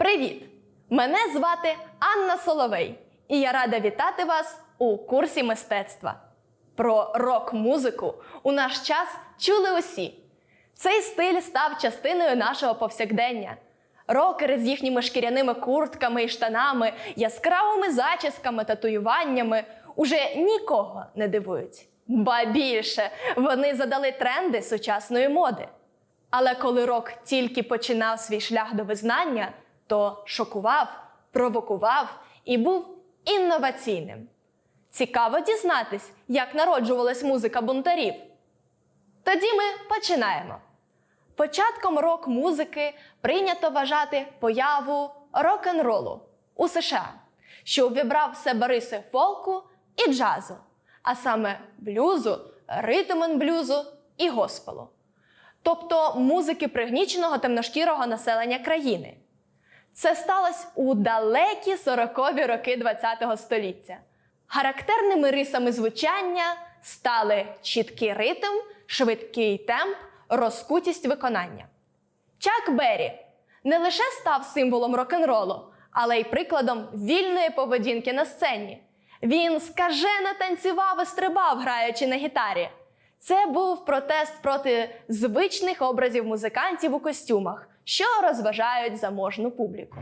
Привіт! Мене звати Анна Соловей, і я рада вітати вас у курсі мистецтва. Про рок-музику у наш час чули усі. Цей стиль став частиною нашого повсякдення. Рокери з їхніми шкіряними куртками і штанами, яскравими зачісками, татуюваннями уже нікого не дивують. Ба більше вони задали тренди сучасної моди. Але коли рок тільки починав свій шлях до визнання, то шокував, провокував і був інноваційним. Цікаво дізнатись, як народжувалась музика бунтарів. Тоді ми починаємо. Початком рок-музики прийнято вважати появу рок-н-ролу у США, що увібрав себе риси фолку і джазу, а саме блюзу, ритм-н-блюзу і госпелу тобто музики пригніченого темношкірого населення країни. Це сталося у далекі 40-ві роки ХХ століття. Характерними рисами звучання стали чіткий ритм, швидкий темп, розкутість виконання. Чак Беррі не лише став символом рок-н-ролу, але й прикладом вільної поведінки на сцені. Він скажено танцював і стрибав, граючи на гітарі. Це був протест проти звичних образів музикантів у костюмах, що розважають заможну публіку.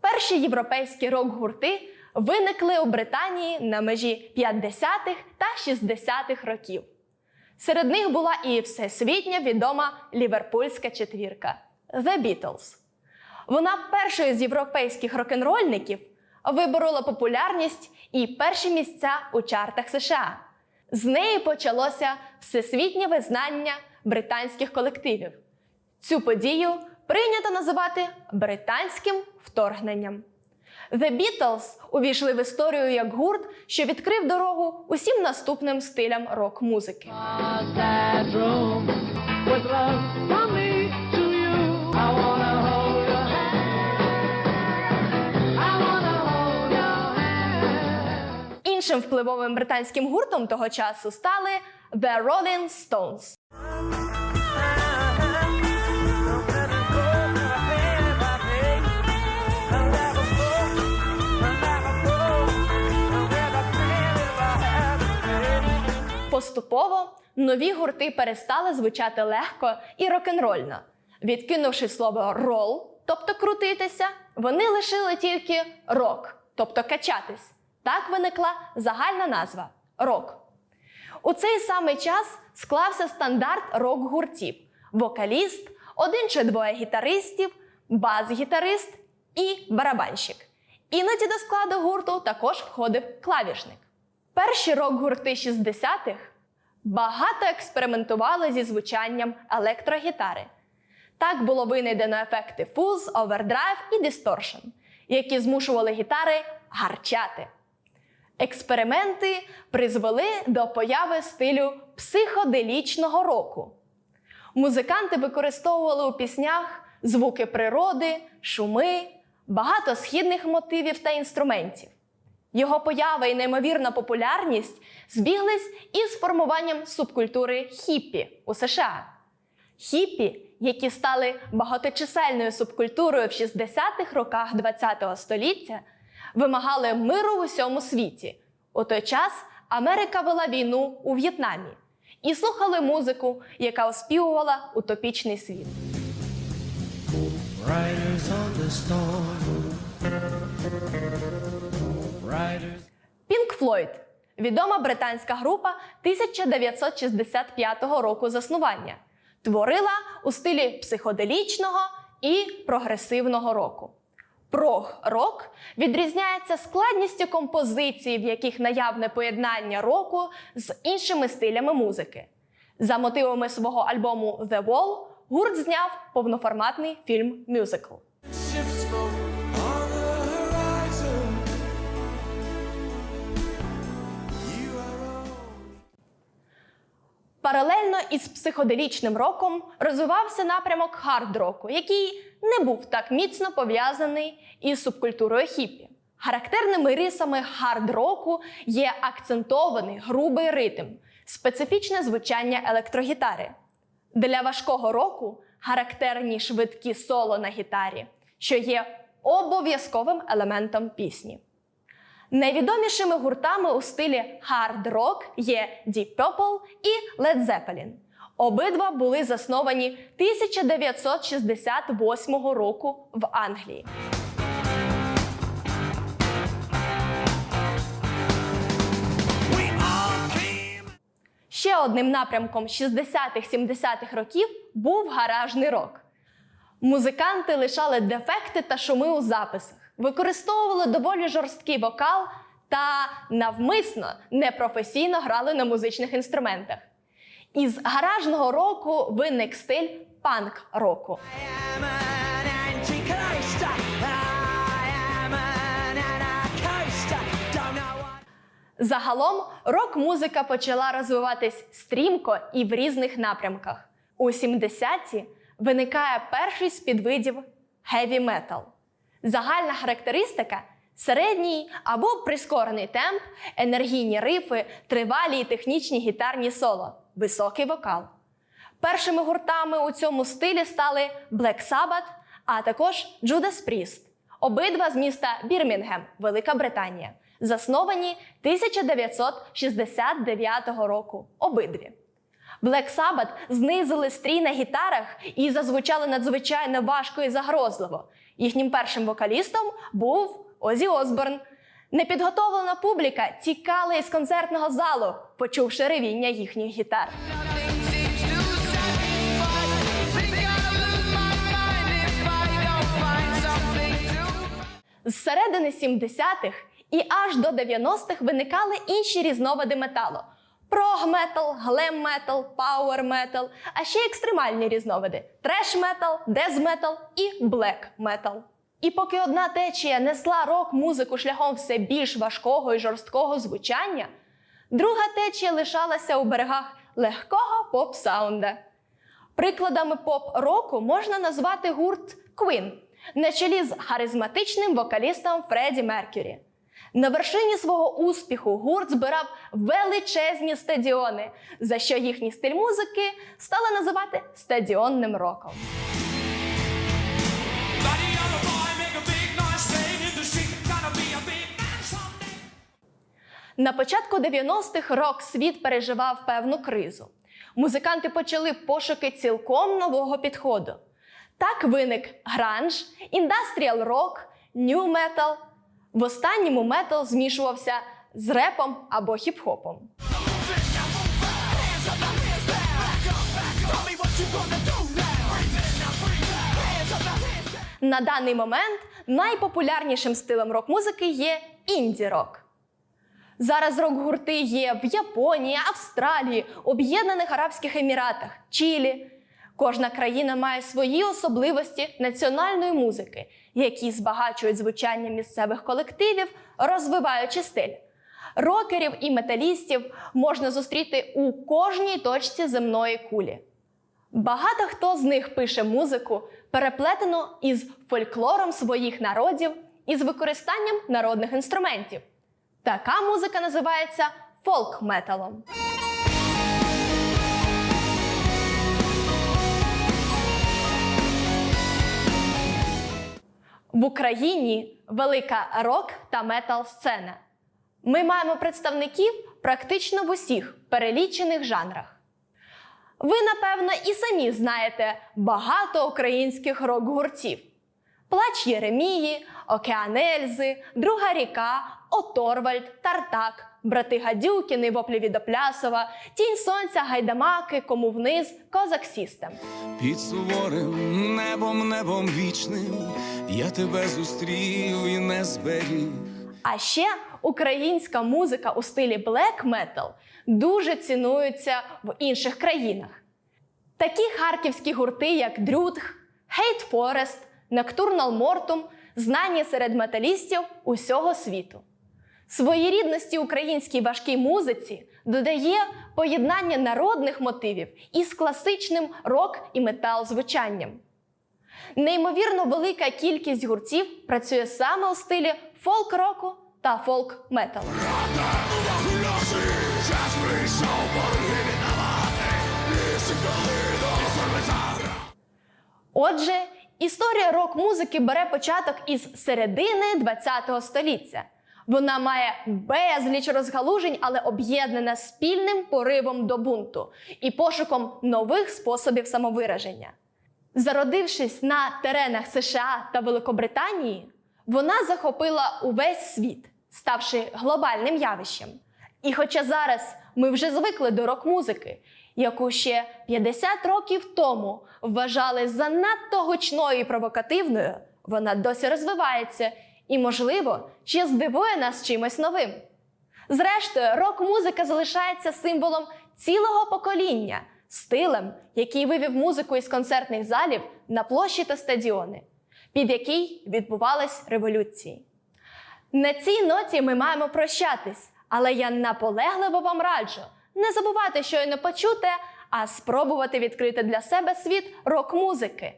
Перші європейські рок-гурти виникли у Британії на межі 50-х та 60-х років. Серед них була і всесвітньо відома ліверпульська четвірка The Beatles. Вона першою з європейських рок-н-рольників виборола популярність і перші місця у чартах США. З неї почалося всесвітнє визнання британських колективів. Цю подію прийнято називати британським вторгненням. The Beatles увійшли в історію як гурт, що відкрив дорогу усім наступним стилям рок-музики. Іншим впливовим британським гуртом того часу стали The Rolling Stones. Поступово нові гурти перестали звучати легко і рок-н-рольно. Відкинувши слово рол, тобто крутитися, вони лишили тільки рок, тобто качатись. Так виникла загальна назва рок. У цей самий час склався стандарт рок-гуртів: вокаліст, один чи двоє гітаристів, бас-гітарист і барабанщик. Іноді до складу гурту також входив клавішник. Перші рок-гурти 60-х багато експериментували зі звучанням електрогітари. Так було винайдено ефекти фуз, овердрайв і дисторшн, які змушували гітари гарчати. Експерименти призвели до появи стилю психоделічного року. Музиканти використовували у піснях звуки природи, шуми, багато східних мотивів та інструментів. Його поява і неймовірна популярність збіглись із формуванням субкультури хіппі у США. Хіппі, які стали багаточисельною субкультурою в 60-х роках ХХ століття, вимагали миру в усьому світі. У той час Америка вела війну у В'єтнамі і слухали музику, яка оспівувала утопічний світ. Riders on the storm. Пінк Флойд відома британська група 1965 року заснування. Творила у стилі психоделічного і прогресивного року. Прог-рок відрізняється складністю композицій, в яких наявне поєднання року з іншими стилями музики. За мотивами свого альбому The Wall гурт зняв повноформатний фільм мюзикл. Паралельно із психоделічним роком розвивався напрямок хард-року, який не був так міцно пов'язаний із субкультурою хіппі. Характерними рисами хард-року є акцентований грубий ритм, специфічне звучання електрогітари. Для важкого року характерні швидкі соло на гітарі, що є обов'язковим елементом пісні. Найвідомішими гуртами у стилі хард-рок є Deep Purple і Led Zeppelin. Обидва були засновані 1968 року в Англії. Ще одним напрямком 60-х-70-х років був гаражний рок. Музиканти лишали дефекти та шуми у записах, використовували доволі жорсткий вокал та навмисно непрофесійно грали на музичних інструментах. Із гаражного року виник стиль know what. Загалом рок-музика почала розвиватись стрімко і в різних напрямках. У 70-ті виникає перший з підвидів heavy metal. Загальна характеристика середній або прискорений темп, енергійні рифи, тривалі і технічні гітарні соло, високий вокал. Першими гуртами у цьому стилі стали Black Sabbath, а також Judas Priest. Обидва з міста Бірмінгем, Велика Британія, засновані 1969 року. Обидві. Black Sabbath знизили стрій на гітарах і зазвучали надзвичайно важко і загрозливо. Їхнім першим вокалістом був Озі Осборн. Непідготовлена публіка тікала із концертного залу, почувши ревіння їхніх гітар. З середини 70-х і аж до 90-х виникали інші різновиди металу: прог-метал, глем-метал, пауер-метал, а ще екстремальні різновиди: треш-метал, дез-метал і блек-метал. І поки одна течія несла рок-музику шляхом все більш важкого і жорсткого звучання, друга течія лишалася у берегах легкого поп-саунда. Прикладами поп-року можна назвати гурт Queen на чолі з харизматичним вокалістом Фредді Меркюрі. На вершині свого успіху гурт збирав величезні стадіони, за що їхній стиль музики стали називати стадіонним роком. На початку 90-х рок-світ переживав певну кризу. Музиканти почали пошуки цілком нового підходу. Так виник гранж, індастріал рок, нью метал. В останньому метал змішувався з репом або хіп-хопом. На даний момент найпопулярнішим стилем рок-музики є інді-рок. Зараз рок-гурти є в Японії, Австралії, Об'єднаних Арабських Еміратах, Чилі. Кожна країна має свої особливості національної музики, які збагачують звучання місцевих колективів, розвиваючи стиль. Рокерів і металістів можна зустріти у кожній точці земної кулі. Багато хто з них пише музику, переплетену із фольклором своїх народів і з використанням народних інструментів. Така музика називається фолк-металом. В Україні велика рок та метал сцена. Ми маємо представників практично в усіх перелічених жанрах. Ви, напевно, і самі знаєте багато українських рок-гуртів: Плач Єремії, Океан Ельзи, Друга ріка, Оторвальд, Тартак, Брати Гадюкіни, Воплі Відоплясова, Тінь Сонця, Гайдамаки, Кому вниз, Козак Сістем. Під суворим небом, небом вічним я тебе зустрів і не зберіг. А ще українська музика у стилі black metal дуже цінується в інших країнах. Такі харківські гурти, як Дрютг, Hate Forest, Nocturnal Mortum знані серед металістів усього світу. Своєрідності українській важкій музиці додає поєднання народних мотивів із класичним рок і метал звучанням. Неймовірно велика кількість гуртів працює саме у стилі фолк-року та фолк-металу. Отже, історія рок-музики бере початок із середини ХХ століття. Вона має безліч розгалужень, але об'єднана спільним поривом до бунту і пошуком нових способів самовираження. Зародившись на теренах США та Великобританії, вона захопила увесь світ, ставши глобальним явищем. І хоча зараз ми вже звикли до рок-музики, яку ще 50 років тому вважали занадто гучною і провокативною, вона досі розвивається і, можливо, ще здивує нас чимось новим. Зрештою, рок-музика залишається символом цілого покоління, стилем, який вивів музику із концертних залів на площі та стадіони, під який відбувались революції. На цій ноті ми маємо прощатись, але я наполегливо вам раджу не забувати щойно почуте, а спробувати відкрити для себе світ рок-музики.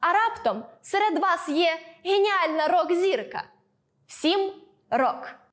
А раптом серед вас є геніальна рок-зірка. Всім рок!